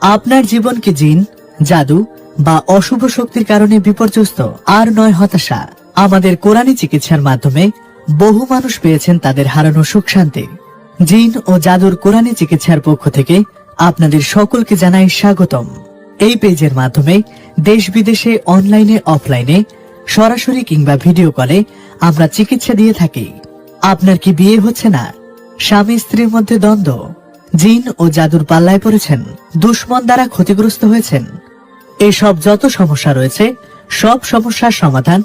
আপনার জীবন কি জিন, জাদু বা অশুভ শক্তির কারণে বিপর্যস্ত আর নয় হতাশা। আমাদের কোরআনী চিকিৎসার মাধ্যমে বহু মানুষ পেয়েছেন তাদের হারানো সুখ শান্তি। জিন ও জাদুর কোরআনী চিকিৎসার পক্ষ থেকে আপনাদের সকলকে জানাই স্বাগতম। এই পেজের মাধ্যমে দেশ বিদেশে অনলাইনে, অফলাইনে, সরাসরি কিংবা ভিডিও কলে আমরা চিকিৎসা দিয়ে থাকি। আপনার কি বিয়ে হচ্ছে না? স্বামী স্ত্রীর মধ্যে দ্বন্দ্ব? জিন ও জাদুর পাল্লায় পড়েছেন, দুশ্মন দ্বারা ক্ষতিগ্রস্ত হয়েছেন। এসব যত সমস্যা রয়েছে, সব সমস্যার সমাধান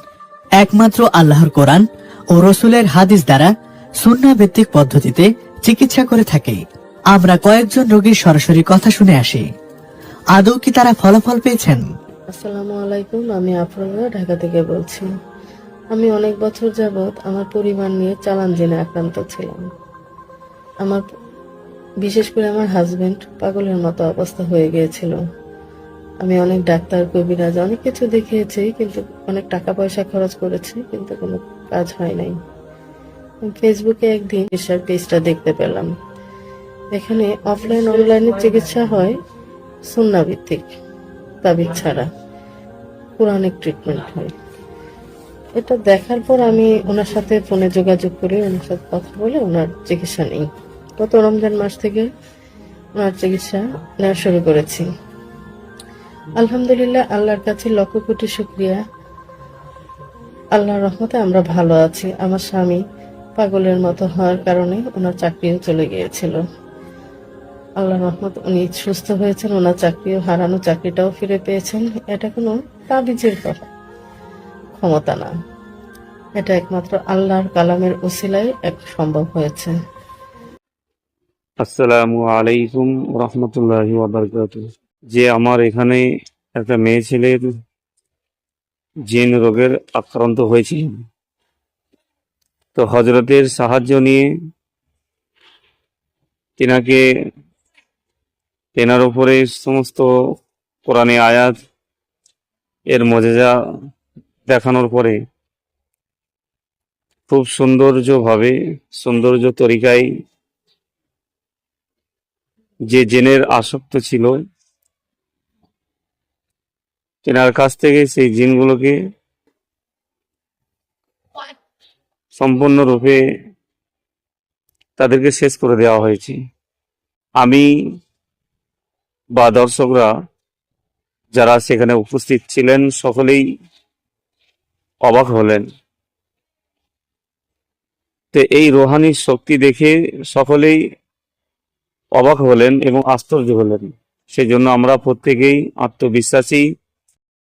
একমাত্র আল্লাহর কোরআন ও রসুলের হাদিস দ্বারা সুন্না ভিত্তিক পদ্ধতিতে চিকিৎসা করে থাকে। আমরা কয়েকজন রোগীর সরাসরি কথা শুনে আসি। আদৌ কি তারা ফলাফল পেয়েছেন? আসসালামু আলাইকুম, আমি আফরোজা, ঢাকা থেকে বলছি। আমি অনেক বছর যাবৎ আমার পরিবার নিয়ে চালান জেনে আক্রান্ত ছিলাম। আমার বিশেষ করে আমার হাজবেন্ড পাগলের মতো অবস্থা হয়ে গিয়েছিল। আমি অনেক ডাক্তার, কবিরাজ, অনেক কিছু দেখিয়েছি, কিন্তু অনেক টাকা পয়সা খরচ করেছি, কিন্তু কোনো কাজ হয় নাই। ফেসবুকে একদিন চিকিৎসার পেজটা দেখতে পেলাম। এখানে অফলাইন অনলাইনে চিকিৎসা হয় সুন্না ভিত্তিক তাবিজ ছাড়া। কোরআনিক ট্রিটমেন্ট হয়। এটা দেখার পর আমি ওনার সাথে ফোনে যোগাযোগ করে, ওনার সাথে কথা বলে ওনার চিকিৎসা নিই। গত রমজান মাস থেকে ওনার চিকিৎসা নেওয়া শুরু করেছি। আলহামদুলিল্লাহ, আল্লাহর কাছে লক্ষ কোটি শুক্রিয়া। আল্লাহর রহমতে আমরা ভালো আছি। আমার স্বামী পাগলের মতো হওয়ার কারণে ওনার চাকরিও চলে গিয়েছিল। আল্লাহ রহমত উনি সুস্থ হয়েছেন, ওনার চাকরিও হারানো চাকরিটাও ফিরে পেয়েছেন। এটা কোনো তাবিজের কথা, ক্ষমতা না। এটা একমাত্র আল্লাহর কালামের ওসিলায় এক সম্ভব হয়েছে। আসসালামু আলাইকুম রহমতুল্লাহি ওয়াবারকাত যে আমার এখানে একটা মেয়ে ছেলের জিন রোগের আক্রান্ত হয়েছিল তো হজরতের সাহায্য নিয়ে তেনাকে তেনার উপরে সমস্ত কোরআনে আয়াত, এর মজেজা দেখানোর পরে খুব সৌন্দর্যভাবে, সৌন্দর্য তরিকায় যে জেনের আসক্ত ছিল, তেনার কাছ থেকে সেই জিনগুলোকে সম্পূর্ণরূপে তাদেরকে শেষ করে দেওয়া হয়েছে। আমি বা দর্শকরা যারা সেখানে উপস্থিত ছিলেন, সকলেই অবাক হলেন। তো এই রোহানি শক্তি দেখে সকলেই অবাক হলেন এবং আশ্চর্য হলেন। সেজন্য আমরা প্রত্যেকেই আত্মবিশ্বাসী